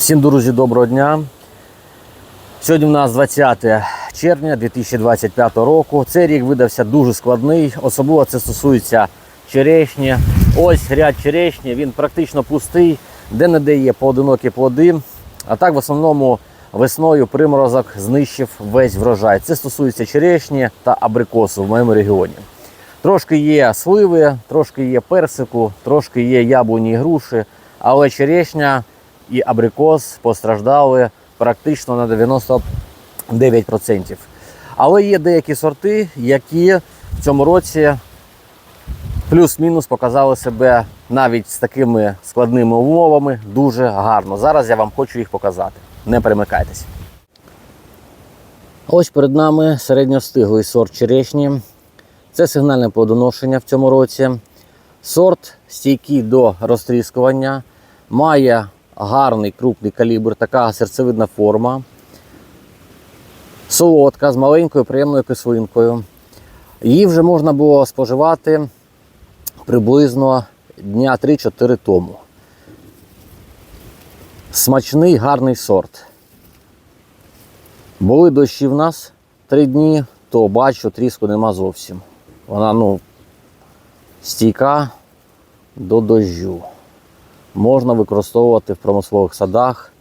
Всім друзі, доброго дня. Сьогодні у нас 20 червня 2025 року. Цей рік видався дуже складний, особливо це стосується черешні. Ось ряд черешні, він практично пустий, де-не-де є поодинокі плоди. А так в основному весною приморозок знищив весь врожай. Це стосується черешні та абрикосу в моєму регіоні. Трошки є сливи, трошки є персику, трошки є яблуні і груші, але черешня і абрикос постраждали практично на 99%. Але є деякі сорти, які в цьому році плюс-мінус показали себе навіть з такими складними умовами дуже гарно. Зараз я вам хочу їх показати. Не перемикайтесь. Ось перед нами середньостиглий сорт черешні. Це сигнальне плодоношення в цьому році. Сорт стійкий до розтріскування, має гарний крупний калібр, така серцевидна форма. Солодка з маленькою приємною кислинкою. Її вже можна було споживати приблизно дня 3-4 тому. Смачний гарний сорт. Були дощі в нас 3 дні, то бачу, тріску нема зовсім. Вона ну, стійка до дощу. Можна використовувати в промислових садах,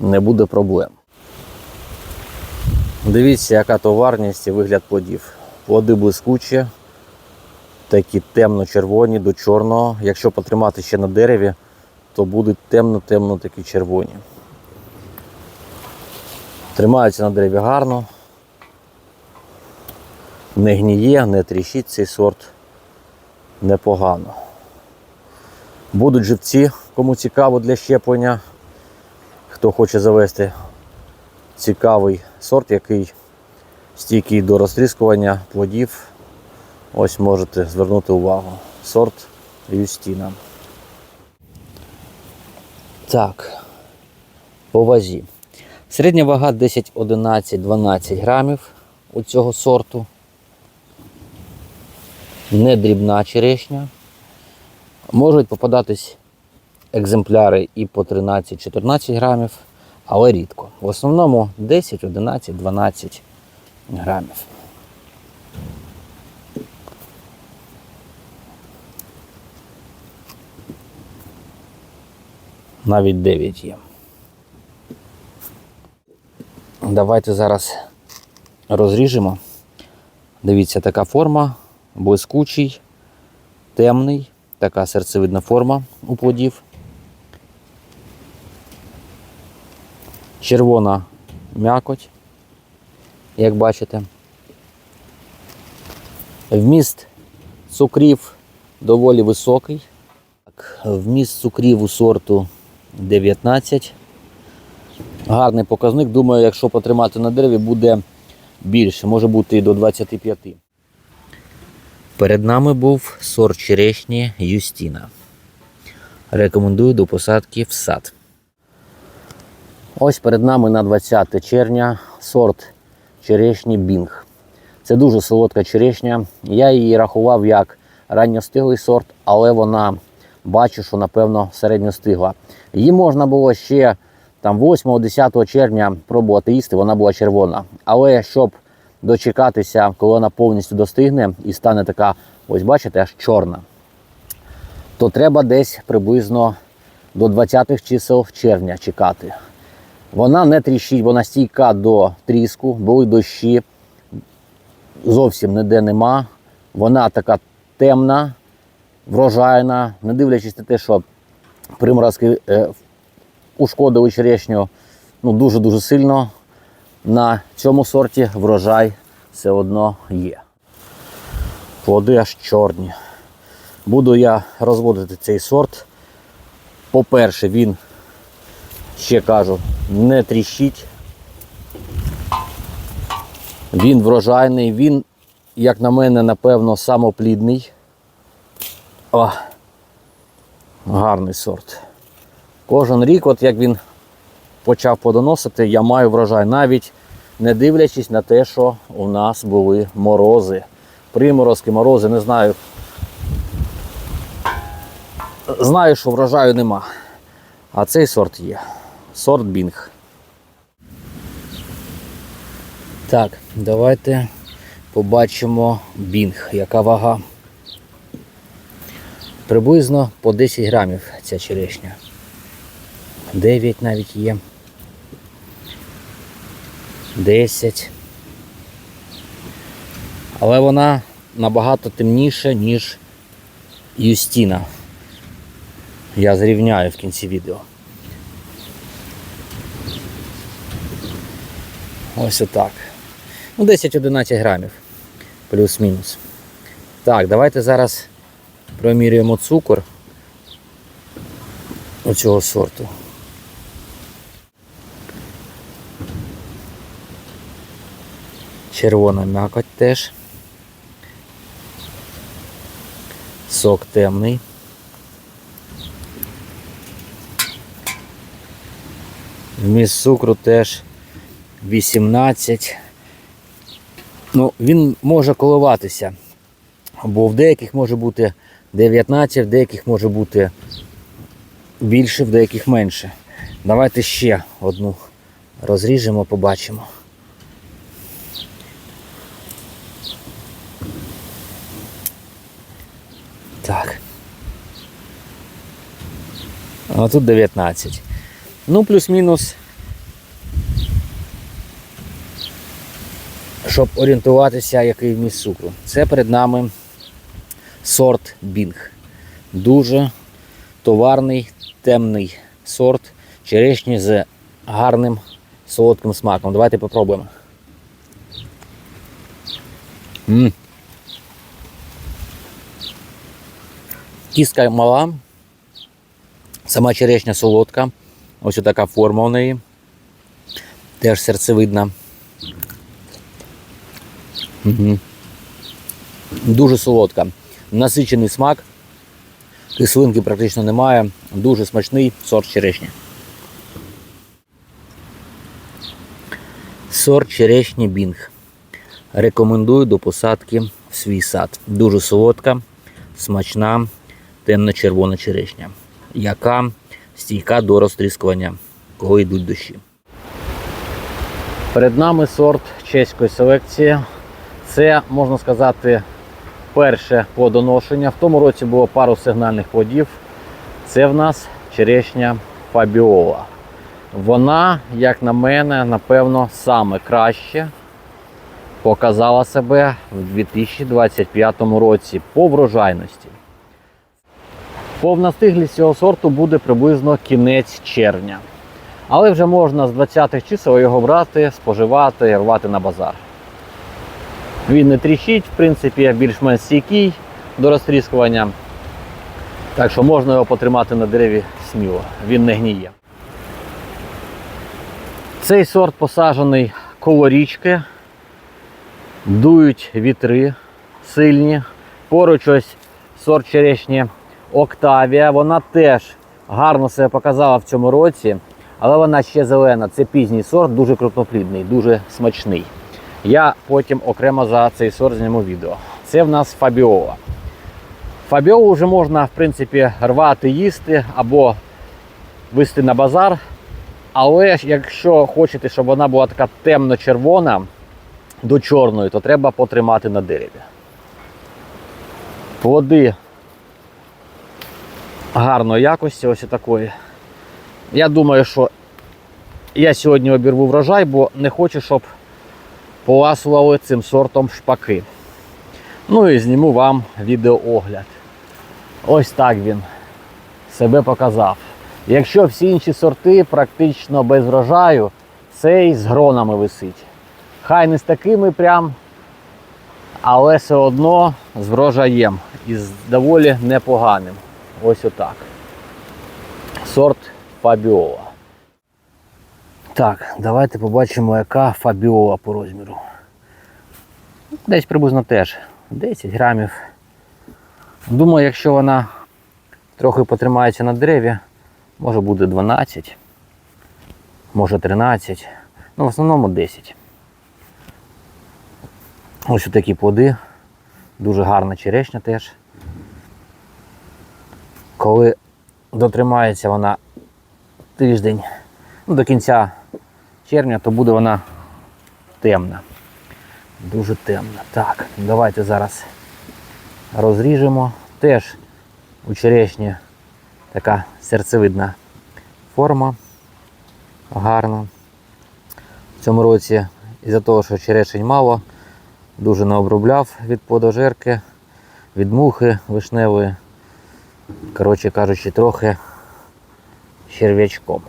не буде проблем. Дивіться, яка товарність і вигляд плодів. Плоди блискучі, такі темно-червоні до чорного. Якщо потримати ще на дереві, то будуть темно-темно такі червоні. Тримаються на дереві гарно, не гніє, не тріщить цей сорт непогано. Будуть живці, кому цікаво для щеплення. Хто хоче завести цікавий сорт, який стійкий до розтріскування плодів. Ось можете звернути увагу. Сорт Юстіна. Так, по вазі. Середня вага 10, 11, 12 грамів у цього сорту. Не дрібна черешня. Можуть попадатись екземпляри і по 13-14 грамів, але рідко. В основному 10, 11, 12 грамів. Навіть 9 є. Давайте зараз розріжемо. Дивіться, така форма, блискучий, темний, така серцевидна форма у плодів. Червона м'якоть, як бачите. Вміст цукрів доволі високий. Вміст цукрів у сорту 19. Гарний показник. Думаю, якщо потримати на дереві, буде більше, може бути і до 25. Перед нами був сорт черешні Юстіна. Рекомендую до посадки в сад. Ось перед нами на 20 червня сорт черешні Бінг. Це дуже солодка черешня. Я її рахував як ранньостиглий сорт, але вона бачу, що напевно середньостигла. Її можна було ще там 8-10 червня пробувати їсти, вона була червона. Але щоб дочекатися, коли вона повністю достигне і стане така, ось бачите, аж чорна, то треба десь приблизно до 20-х чисел червня чекати. Вона не тріщить, вона стійка до тріску, були дощі, зовсім ніде нема. Вона така темна, врожайна, не дивлячись на те, що приморозки е, ушкодили черешню ну, дуже-дуже сильно. На цьому сорті врожай все одно є. Плоди аж чорні. Буду я розводити цей сорт. По-перше, він, ще кажу, не тріщить. Він врожайний, він, як на мене, напевно, самоплідний. О, гарний сорт. Кожен рік, от як він почав плодоносити, я маю врожай, навіть не дивлячись на те, що у нас були морози. Приморозки, морози, не знаю. Знаю, що врожаю нема. А цей сорт є. Сорт Бінг. Так, давайте побачимо Бінг, яка вага. Приблизно по 10 грамів ця черешня. 9 навіть є. 10. Але вона набагато темніша, ніж Юстіна. Я зрівняю в кінці відео. Ось отак. Ну, 10-11 грамів. Плюс-мінус. Так, давайте зараз промірюємо цукор у цього сорту. Червона м'якоть теж. Сок темний. Вміст цукру теж 18. Ну, він може коливатися. Бо в деяких може бути 19, в деяких може бути більше, в деяких менше. Давайте ще одну розріжемо, побачимо. Так. А тут 19. Ну, плюс-мінус. Щоб орієнтуватися, який вміст цукру. Це перед нами сорт Бінг. Дуже товарний, темний сорт черешні з гарним солодким смаком. Давайте попробуємо. м Кістка мала, сама черешня солодка. Ось така форма у неї. Теж серцевидна. Угу. Дуже солодка. Насичений смак. Кислинки практично немає. Дуже смачний сорт черешні. Сорт черешні Бінг. Рекомендую до посадки в свій сад. Дуже солодка, смачна, темно-червона черешня, яка стійка до розтріскування, коли йдуть дощі. Перед нами сорт чеської селекції. Це, можна сказати, перше плодоношення. В тому році було пару сигнальних плодів. Це в нас черешня Фабіола. Вона, як на мене, напевно, саме краще показала себе в 2025 році по врожайності. Повностиглість цього сорту буде приблизно кінець червня. Але вже можна з 20-х чисел його брати, споживати, рвати на базар. Він не тріщить, в принципі, більш-менш стійкий до розтріскування. Так що можна його потримати на дереві сміло, він не гніє. Цей сорт посаджений коло річки, дують вітри сильні. Поруч ось сорт черешні Октавія. Вона теж гарно себе показала в цьому році, але вона ще зелена. Це пізній сорт, дуже крупноплідний, дуже смачний. Я потім окремо за цей сорт зніму відео. Це в нас Фабіола. Фабіолу вже можна, в принципі, рвати, їсти або вести на базар. Але якщо хочете, щоб вона була така темно-червона до чорної, то треба потримати на дереві. Плоди гарної якості, ось такої. Я думаю, що я сьогодні обірву врожай, бо не хочу, щоб поласували цим сортом шпаки. Ну і зніму вам відеоогляд. Ось так він себе показав. Якщо всі інші сорти практично без врожаю, цей з гронами висить. Хай не з такими прям, але все одно з врожаєм і з доволі непоганим. Ось отак. Сорт Фабіола. Так, давайте побачимо, яка Фабіола по розміру. Десь приблизно теж 10 грамів. Думаю, якщо вона трохи потримається на дереві, може буде 12, може 13, ну в основному 10. Ось такі плоди. Дуже гарна черешня теж. Коли дотримається вона тиждень, ну, до кінця червня, то буде вона темна. Дуже темна. Так, давайте зараз розріжемо. Теж у черешні така серцевидна форма. Гарна. В цьому році із-за того, що черешень мало, дуже не обробляв від подожерки, від мухи вишневої. Коротше кажучи, трохи черв'ячком.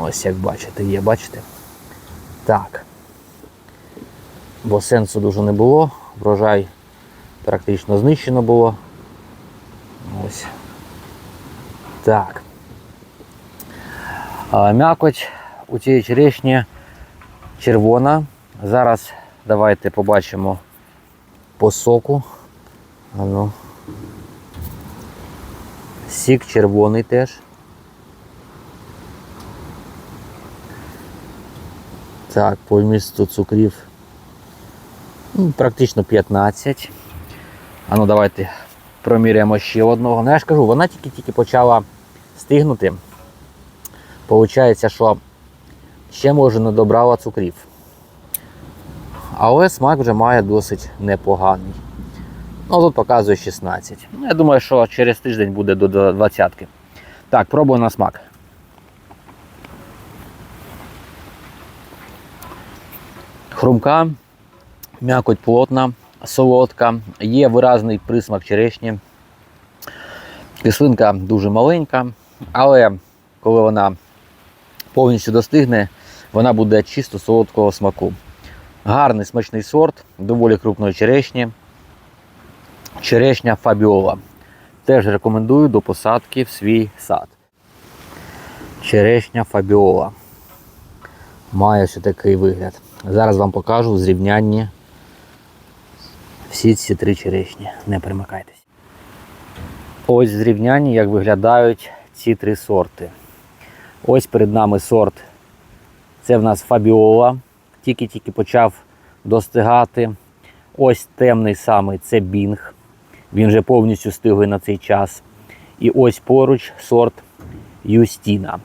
Ось як бачите, є, бачите? Так. Бо сенсу дуже не було, врожай практично знищено було. Ось. Так. А, м'якоть у цієї черешні червона. Зараз давайте побачимо по соку. Ану. Сік червоний теж. Так, по вмісту цукрів ну, практично 15. А ну давайте проміряємо ще одного. Ну я ж кажу, вона тільки-тільки почала стигнути. Получається, що ще може не добрала цукрів. Але смак вже має досить непоганий. Ну, тут показує 16. Ну, я думаю, що через тиждень буде до 20. Так, пробую на смак. Хрумка, м'якоть плотна, солодка, є виразний присмак черешні. Кислинка дуже маленька, але коли вона повністю достигне, вона буде чисто солодкого смаку. Гарний смачний сорт, доволі крупної черешні. Черешня Фабіола. Теж рекомендую до посадки в свій сад. Черешня Фабіола. Має ось такий вигляд. Зараз вам покажу в зрівнянні всі ці три черешні. Не перемикайтесь. Ось зрівнянні, як виглядають ці три сорти. Ось перед нами сорт. Це в нас Фабіола. Тільки-тільки почав достигати. Ось темний самий це Бінг. Він вже повністю стиглий на цей час. І ось поруч сорт Юстіна.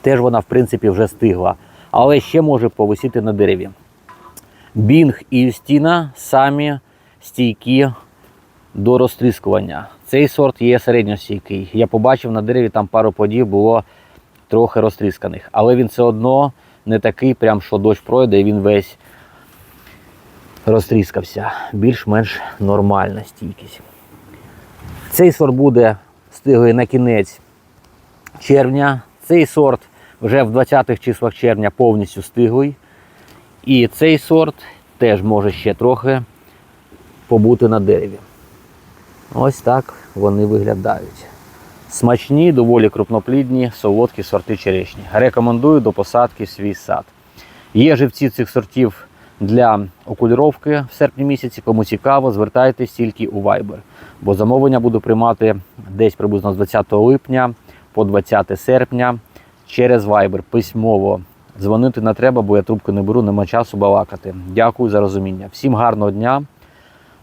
Теж вона, в принципі, вже стигла, але ще може повисіти на дереві. Бінг і Юстіна самі стійкі до розтріскування. Цей сорт є середньостійкий. Я побачив на дереві там пару подів було трохи розтрісканих, але він все одно не такий, прям що дощ пройде, і він весь розтріскався. Більш-менш нормальна стійкість. Цей сорт буде стиглий на кінець червня. Цей сорт вже в 20-х числах червня повністю стиглий. І цей сорт теж може ще трохи побути на дереві. Ось так вони виглядають. Смачні, доволі крупноплідні, солодкі сорти черешні. Рекомендую до посадки свій сад. Є живці цих сортів для окуліровки в серпні місяці. Кому цікаво, звертайтесь тільки у Viber. Бо замовлення буду приймати десь приблизно з 20 липня по 20 серпня через Viber письмово. Дзвонити не треба, бо я трубку не беру, нема часу балакати. Дякую за розуміння. Всім гарного дня,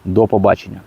до побачення.